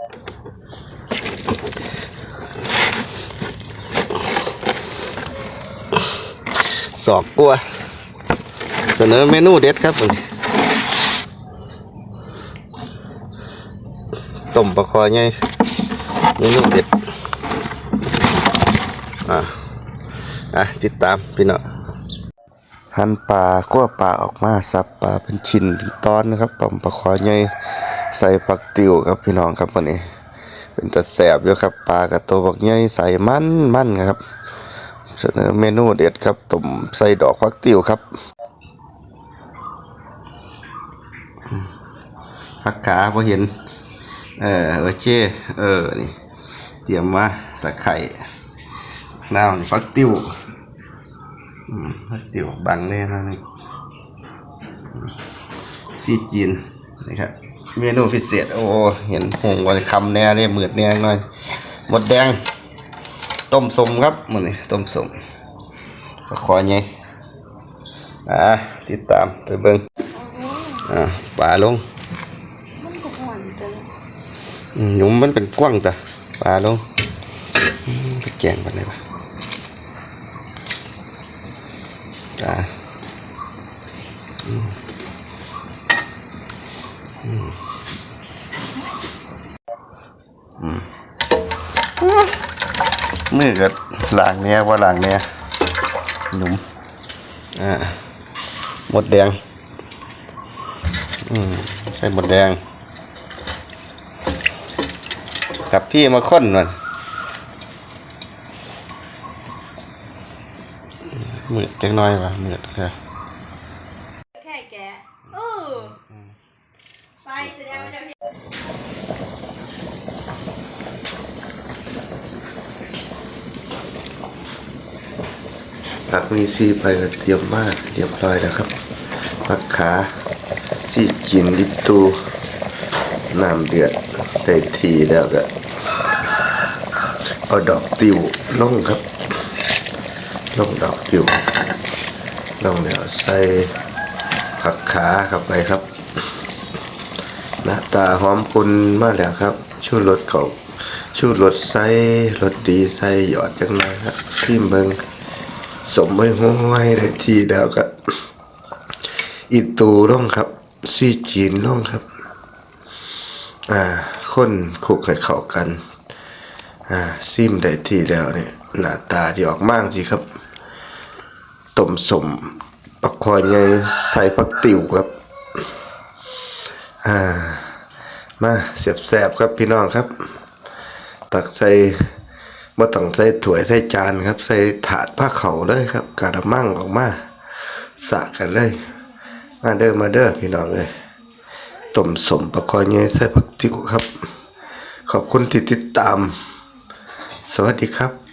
สอกกลัว เสนอเมนูเด็ดครับผมต้มปลาคอไงเมนูเด็ด อะ อะ ติดตามพี่น้องหั่นปลากั้วปลาออกมาสับปลาเป็นชิ้นเป็นตอนนะครับต้มปลาคอไง ใส่ผักติวครับพี่น้องครับวันนี้ เป็นตะแสบอยู่ครับปลากระตัวบักใหญ่ใส่มันมันครับ เสนอเมนูเด็ดครับต้มใส่ดอกฟักติวครับผักขาพอเห็น เออโอเคเออนี่เตรียมมาตะไคร่น้าวนี่ฟักติวอืมฟักติวบังแน่นะนี่ซีจีนนี่ครับ เมนูพิเศษ โอ้เห็นหงวันคำแน่เนี่ยมืดแน่หน่อยหมดแดง ต้มสมครับมือนี้ต้มสมขอไงอ่าติดตามไปเบิ่งอ่าปลาลงหนจังอืมมันเป็นกว้างแต่ปลาลงไปแกงกันเลยวะปลา มมือก็ล้างเนี้ยว่าหล้างเนี้ยหนุ่มอ่าหมดแดงอืมใส่หมดแดง กับพี่มาค้นมันมืดจังน้อยวะมืดค่ะแค่แกะเออไปแสดงว่าจะ ผักมีซีไปก็เตรียมมากเรียบร้อยแล้วครับผักขาซีกินลิตตูน้ำเดือดได้ทีแล้วก็เอาดอกติวลงครับลงดอกติวลงแล้วใส่ผักขาเข้าไปครับหน้าตาหอมคุณมากแล้วครับชูรสเขาชูรสใส่รสดีใส่หยอดจังเลยครับชิมเบิง สมไม่ห้วยได้ทีแล้วก็อีตูร่องครับซีจีนร่องครับ อ่าคนคุกให้เข้ากัน อ่าซิมได้ทีแล้วเนี่ยหน้าตาที่ออกมากสิครับต้มสมปักคอยใหญ่ใส่ปักติ๋วครับ อ่ามาเสียบแสบครับพี่น้องครับ ตักใส่ มาต้องใส่ถ้วยใส่จานครับ ใส่ถาดผ้าเขาวเลยครับกระมังออกมาสะกันเลย มาเด้อมาเด้อพี่น้องเลยต้มสมประคอยเงี้ยใส่ผักติ๋วครับ ขอบคุณที่ติดตาม สวัสดีครับ